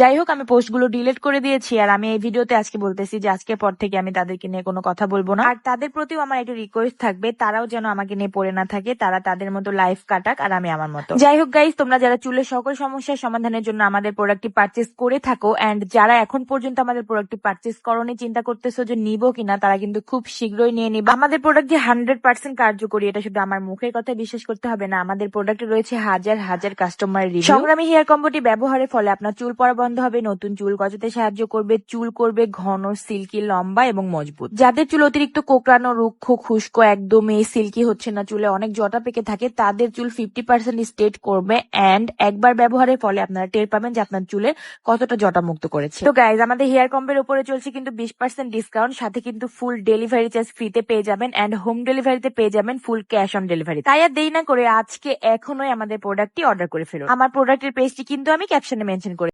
যাই হোক আমি পোস্টগুলো ডিলিট করে দিয়েছি আর আমি এই ভিডিওতে আজকে বলতেছি যে আজকের পর থেকে আমি তাদেরকে নিয়ে কোনো কথা বলব না। আর তাদের প্রতিও আমার একটা রিকোয়েস্ট থাকবে, তারাও যেন আমাকে নিয়ে পড়ে না থাকে, তারা তাদের মতো লাইফ কাটাক আর আমি আমার মতো। যাই হোক গাইস তোমরা যারা চুলের সকল সমস্যার সমাধানের জন্য আমাদের প্রোডাক্টটি পারচেস করে থাকো এন্ড যারা এখন পর্যন্ত আমাদের প্রোডাক্টটি পারচেস করনি, চিন্তা করতেছো যে নিবো কিনা, তারা কিন্তু খুব শীঘ্রই নিয়ে নিবা। আমাদের প্রোডাক্ট যে হান্ড্রেড পার্সেন্ট কার্যকরী, এটা শুধু আমার মুখের কথা বিশ্বাস করতে হবে না, আমাদের প্রোডাক্টে রয়েছে হাজার হাজার কাস্টমার সংগ্রামী হেয়ার কম্বোটি ব্যবহারের ফলে আপনার চুল পড়া বন্ধ হবে, নতুন চুল গজাতে সাহায্য করবে, চুল করবে ঘন, সিল্কি, লম্বা এবং মজবুত। যাদের চুল অতিরিক্ত কোকড়ানো, রুক্ষ, খুস্কো একদমই সিল্কি হচ্ছে না, চুলে অনেক জটা পেকে থাকে, তাদের চুল ফিফটি পার্সেন্ট স্টেট করবে এন্ড একবার ব্যবহারের ফলে আপনারা টের পাবেন যে আপনার চুলে কতটা জটা মুক্ত করেছে। তো গাইজ আমাদের হেয়ার কম্বের উপরে চলছে কিন্তু বিশ পার্সেন্ট ডিসকাউন্ট সাথে কিন্তু ফুল ডেলিভারি চার্জ ফ্রিতে পেয়ে যাবেন অ্যান্ড হোম ডেলিভারিতে পেয়ে যাবেন ফুল ক্যাশ অন ডেলিভারি তাই আর দেরি না করে আজকে এখনোই আমাদের প্রোডাক্টটি অর্ডার করে ফেলুন। আমার প্রোডাক্টের পেজটি কিন্তু আমি ক্যাপশনে মেনশন করে